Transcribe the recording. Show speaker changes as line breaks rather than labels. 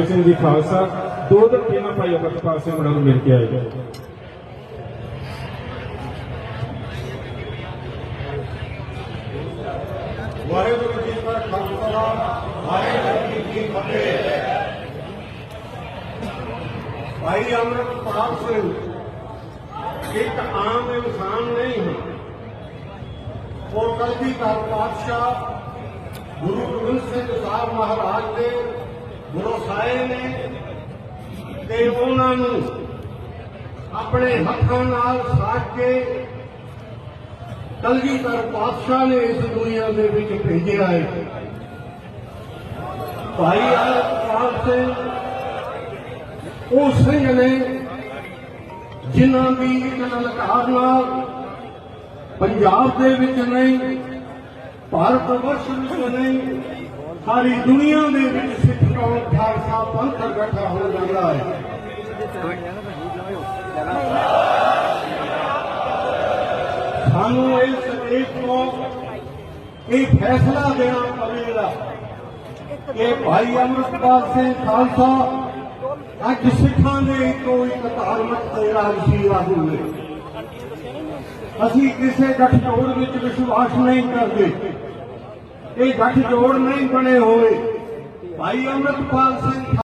ਰਾਜੇ ਸਿੰਘ ਜੀ ਖਾਲਸਾ ਦੋ ਦਿਨ ਪਹਿਲਾਂ ਭਾਈ ਅਮਰਪਾਲ ਸਿੰਘ ਉਹਨਾਂ ਨੂੰ ਮਿਲ ਕੇ ਆਏ
ਵਾਹਿਗੁਰੂ ਜੀ ਕਾ ਖਾਲਸਾ ਵਾਹਿਗੁਰੂ ਜੀ ਕੀ ਫਤਿਹ ਭਾਈ ਅਮਰਪਾਲ ਸਿੰਘ ਇੱਕ ਆਮ ਇਨਸਾਨ ਨਹੀਂ ਹੈ ਉਹ ਕਲਗੀ ਦਾ ਪਾਤਸ਼ਾਹ ਗੁਰੂ ਗੋਬਿੰਦ ਸਿੰਘ ਸਾਹਿਬ ਮਹਾਰਾਜ ਦੇ ਗੁਰੂ ਸਾਹਿਬ ਨੇ ਤੇ ਉਹਨਾਂ ਨੂੰ ਆਪਣੇ ਹੱਥਾਂ ਨਾਲ ਸਾਜ ਕੇ ਕਲਗੀਧਰ ਪਾਤਸ਼ਾਹ ਨੇ ਇਸ ਦੁਨੀਆ ਦੇ ਵਿੱਚ ਭੇਜਿਆ ਹੈ। ਭਾਈ ਅਮਰਪਾਲ ਸਿੰਘ ਉਹ ਸਿੰਘ ਨੇ ਜਿਨ੍ਹਾਂ ਦੀ ਇੱਕ ਲਲਕਾਰ ਨਾਲ ਪੰਜਾਬ ਦੇ ਵਿੱਚ ਨਹੀਂ, ਭਾਰਤ ਵਰਸ਼ ਵਿੱਚ ਨਹੀਂ, ਸਾਰੀ ਦੁਨੀਆ ਦੇ ਵਿੱਚ ਸਿੱਖ ਕੌਮ ਖਾਲਸਾ ਪੰਥ ਇਕੱਠਾ ਹੋ ਜਾਂਦਾ ਹੈ। ਸਾਨੂੰ ਇਸ ਦੇਸ਼ ਤੋਂ ਇਹ ਫੈਸਲਾ ਦੇਣਾ ਪਵੇਗਾ ਕਿ ਭਾਈ ਅਮਰਪਾਲ ਸਿੰਘ ਖਾਲਸਾ ਅੱਜ ਸਿੱਖਾਂ ਦੇ ਇੱਕੋ ਇੱਕ ਧਾਰਮਿਕ ਤੇ ਰਾਜਸੀ ਆਗੂ ਨੇ ਅਸੀਂ ਕਿਸੇ ਗੱਠਜੋੜ ਵਿੱਚ ਵਿਸ਼ਵਾਸ ਨਹੀਂ ਕਰਦੇ। ਇਹ ਗੱਠਜੋੜ ਨਹੀਂ ਬਣੇ ਹੋਏ। ਭਾਈ ਅਮਰਪਾਲ ਸਿੰਘ